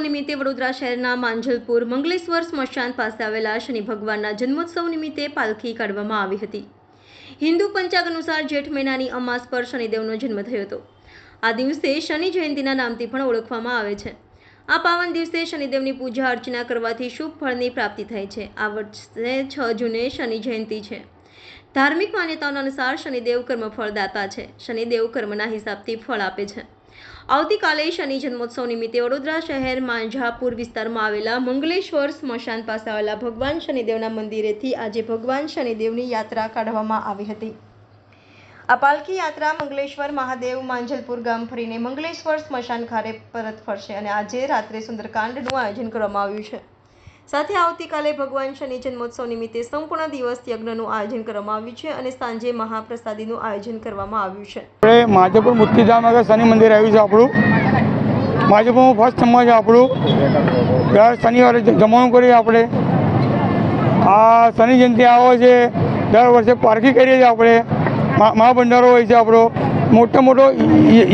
નિમિત્તે વડોદરા શહેરના માંજલપુર મંગલેશ્વર સ્મશાન પાસે આવેલા શનિ ભગવાનના જન્મોત્સવ નિમિત્તે પાલખી કાઢવામાં આવી હતી. હિન્દુ પંચાગ અનુસાર જેઠ મહિનાની અમાસ પર શનિદેવનો જન્મ થયો હતો. આ દિવસે શનિ જયંતિના નામથી પણ ઓળખવામાં આવે છે. આ પાવન દિવસે શનિદેવની પૂજા અર્ચના કરવાથી શુભ ફળની પ્રાપ્તિ થાય છે. આ વર્ષે છ જૂને શનિ જયંતિ છે. ધાર્મિક માન્યતાઓના અનુસાર શનિદેવ કર્મફળદાતા છે. શનિદેવ કર્મના હિસાબથી ફળ આપે છે. આવતીકાલે શનિ જન્મોત્સવ નિમિત્તે વડોદરા શહેર માંઝાપુર વિસ્તારમાં આવેલા મંગલેશ્વર સ્મશાન પાસે આવેલા ભગવાન શનિદેવના મંદિરેથી આજે ભગવાન શનિદેવની યાત્રા કાઢવામાં આવી હતી. આ પાલખી યાત્રા મંગલેશ્વર મહાદેવ માંજલપુર ગામ ફરીને મંગલેશ્વર સ્મશાન ખાતે પરત ફરશે અને આજે રાત્રે સુંદરકાંડનું આયોજન કરવામાં આવ્યું છે. સાથે આવતીકાલે ભગવાન શનિ જન્મોત્સવ નિમિત્તે સંપૂર્ણ દિવસ યજ્ઞનું આયોજન કરવામાં આવ્યું છે અને સાંજે મહાપ્રસાદીનું આયોજન કરવામાં આવ્યું છે. આપણે માધવપુર મુક્તિધામ આગળ શનિ મંદિર આવ્યું છે આપણું. માધવપુરમાં ફર્સ્ટ જમવા છે આપણું. દર શનિવારે જમવાનું કરીએ આપણે. આ શનિ જયંતિ આવે છે. દર વર્ષે પારખી કરીએ છીએ આપણે. મહાભંડારો હોય છે આપણો. મોટો મોટો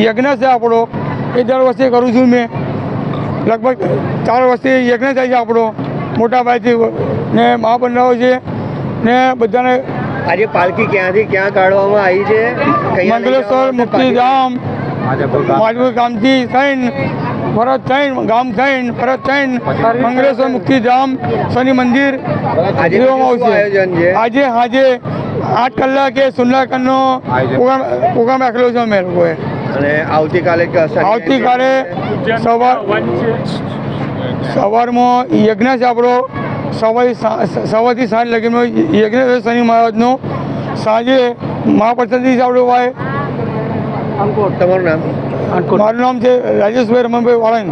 યજ્ઞ છે આપણો. એ દર વર્ષે કરું છું મેં. લગભગ ચાર વર્ષથી યજ્ઞ થાય છે આપણો. મોટા ભાઈથી ને મહાભંડારો છે ને બધાને આજે પાલકી ક્યાંથી ક્યાં કાઢવામાં આવી છે? મંગલેશ્વર મુક્તિધામ માધવપુર ગામથી થઈને ભરત થઈને ગામ થઈને ભરત થઈને મંગલેશ્વર મુક્તિધામ શનિ મંદિર આજે આયોજન છે? આજે આજે આઠ કલાકે સુંદરકાંડનો પ્રોગ્રામ પ્રોગ્રામ રાખેલો છે અમે લોકોએ. અને આવતીકાલે આવતીકાલે સવાર સવારમાં યજ્ઞ છે આપણો સવારથી સવારથી સાંજ લગીનો યજ્ઞ છે શનિ મહારાજનો સાંજે મહાપ્રસાદી છે આપણો ભાઈ તમારું નામ? મારું નામ છે રાજેશભાઈ રમણભાઈ વાળાણી